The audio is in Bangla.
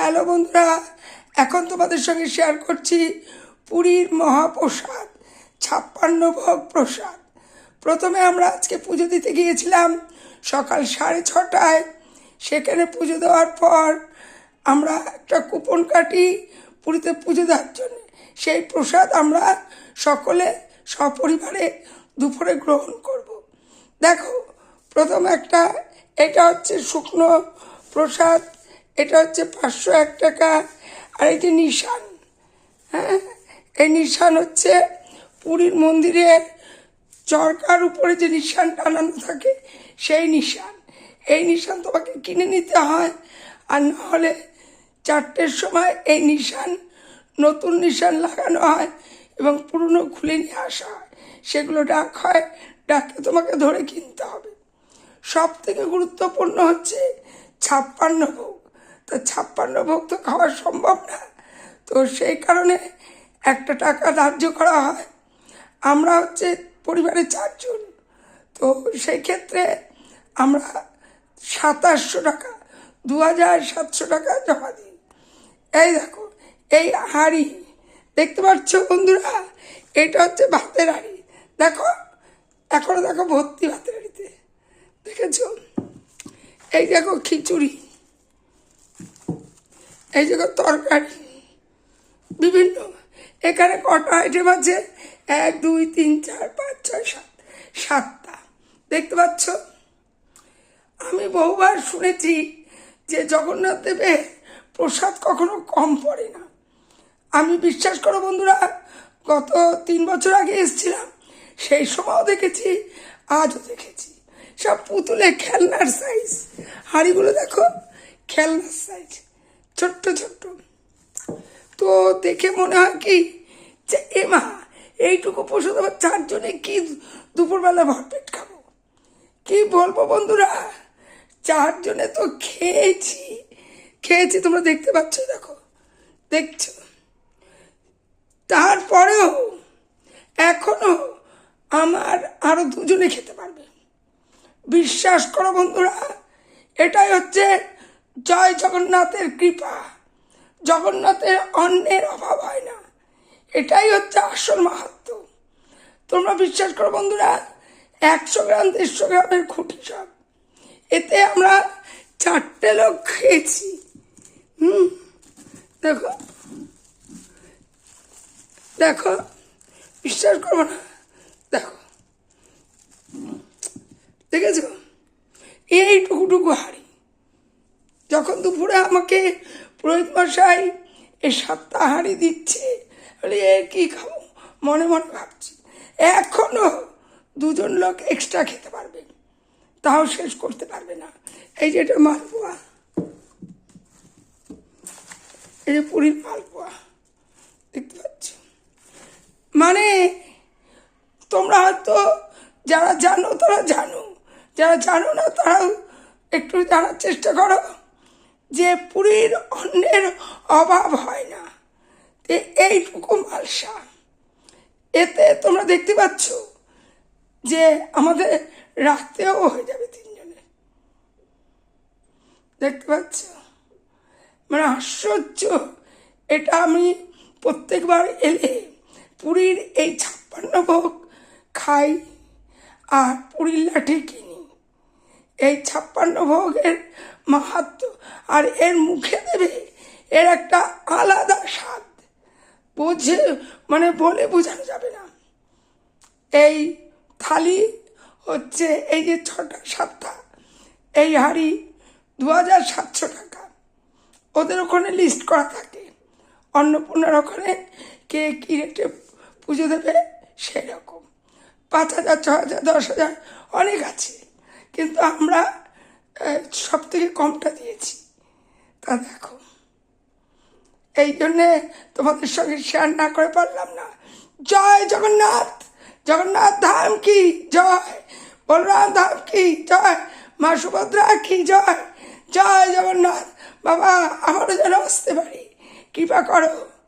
হ্যালো বন্ধুরা, এখন তোমাদের সঙ্গে শেয়ার করছি পুরীর মহাপ্রসাদ, ছাপ্পান্ন ভোগ প্রসাদ। প্রথমে আমরা আজকে পুজো দিতে গিয়েছিলাম সকাল সাড়ে ছটায়। সেখানে পুজো দেওয়ার পর আমরা একটা কুপন কাটি পুরীতে পুজো দেওয়ার জন্য। সেই প্রসাদ আমরা সকলে সপরিবারে দুপুরে গ্রহণ করব। দেখো, প্রথম একটা, এটা হচ্ছে শুকনো প্রসাদ। এটা হচ্ছে পাঁচশো এক টাকা, আর এই যে নিশান হ্যাঁ? এই নিশান হচ্ছে পুরীর মন্দিরের চরকার উপরে যে নিশান টানানো থাকে, সেই নিশান। এই নিশান তোমাকে কিনে নিতে হয়, আর না হলে চারটের সময় এই নিশান, নতুন নিশান লাগানো হয় এবং পুরনো খুলে নিয়ে আসা হয়। সেগুলো ডাক হয় ডাকে তোমাকে ধরে কিনতে হবে। সব থেকে গুরুত্বপূর্ণ হচ্ছে ছাপ্পান্ন ভোগ। তো ছাপ্পান্ন ভোগ তো খাওয়া সম্ভব না। তো সেই কারণে একটা টাকা ধার্য করা হয়। আমরা হচ্ছে পরিবারে চারজন। তো সেই ক্ষেত্রে আমরা সাতাশশো টাকা দু হাজার সাতশো টাকা জমা দিই। এই দেখো, এই হাঁড়ি, দেখতে পাচ্ছ বন্ধুরা? এটা হচ্ছে ভাতের হাঁড়ি। দেখো, এখনও দেখো ভর্তি ভাতের হাঁড়িতে। দেখেছ? এই দেখো খিচুড়ি। এই দেখো তরকারি। বিভিন্ন, এখানে কটা আইটেম আছে? এক, দুই, তিন, চার, পাঁচ, ছয়, সাত, সাতটা। দেখতে পাচ্ছ? আমি বহুবার শুনেছি যে জগন্নাথ দেবের প্রসাদ কখনো কম পড়ে না। আমি বিশ্বাস করো বন্ধুরা, গত তিন বছর আগে এসেছিলাম, সেই সময়ও দেখেছি, আজও দেখেছি। সব পুতুলে খেলনার সাইজ হাঁড়িগুলো দেখো, খেলনার সাইজ ছোট্ট ছোট্ট। তো দেখে মনে হয় কি, যে এ মা, এইটুকু পশু তোমার চারজনে কি দুপুরবেলা ভরপেট খাব? কি বলব বন্ধুরা? চারজনে তো খেয়েছি। খেয়েছি, তোমরা দেখতে পাচ্ছ দেখো। দেখছ? তারপরেও এখনও আমার আরও দুজনে খেতে পারবে। বিশ্বাস করো বন্ধুরা, এটাই হচ্ছে জয় জগন্নাথের কৃপা। জগন্নাথের অন্যের অভাব হয় না। এটাই হচ্ছে আসল মাহাত্ম। তোমরা বিশ্বাস করো বন্ধুরা, একশো গ্রাম, দেড়শো গ্রামের খুঁটি সব এতে আমরা চারটে লোক খেয়েছি। হুম, দেখো। দেখো, বিশ্বাস করব না। দেখো। দেখেছ? এই টুকুটুকু হাড়ি। যখন দুপুরে আমাকে পুরোহিত মশাই এই সাতটা হাঁড়ি দিচ্ছে, বলে, এ কী খাব? মনে মনে ভাবছি এখনও দুজন লোক এক্সট্রা খেতে পারবে, তাও শেষ করতে পারবে না। এই যে এটা মালপোয়া, এই যে পুরীর মালপোয়া, দেখতে পাচ্ছ? মানে তোমরা হয়তো যারা জানো তারা জানো, যারা জানো না তারাও একটু জানার চেষ্টা করো। যে পুরীর অন্যের অভাব হয় না। এইটুকু মালসা এতে তোমরা দেখতে পাচ্ছ যে আমাদের রাখতেও হয়ে যাবে তিনজনের দেখতে পাচ্ছ? মানে আশ্চর্য। এটা আমি প্রত্যেকবার এলে পুরীর এই ছাপ্পান্ন ভোগ খাই, আর পুরীর লাঠি এই ছাপ্পান্ন ভোগের মাহাত্ম আর এর মুখে দেবে এর একটা আলাদা স্বাদ। বুঝে মানে বলে বোঝানো যাবে না। এই থালি হচ্ছে এই যে ছটা সাতটা, এই হাঁড়ি দু হাজার সাতশো টাকা। ওদের ওখানে লিস্ট করা থাকে। অন্নপূর্ণার ওখানে কে কী রেটে পুজো দেবে সেরকম। পাঁচ হাজার ছ হাজার, দশ হাজার অনেক আছে। কিন্তু আমরা সব থেকে কমটা দিয়েছি। তা দেখো। এই জন্যে তোমাদের সঙ্গে শেয়ার না করে পারলাম না। জয় জগন্নাথ! জগন্নাথ ধাম কি জয়? বলরাম ধাম কি জয়? মা সুভদ্রা কি জয়? জয় জগন্নাথ! বাবা, আমারও যেন আসতে পারি। কৃপা করো।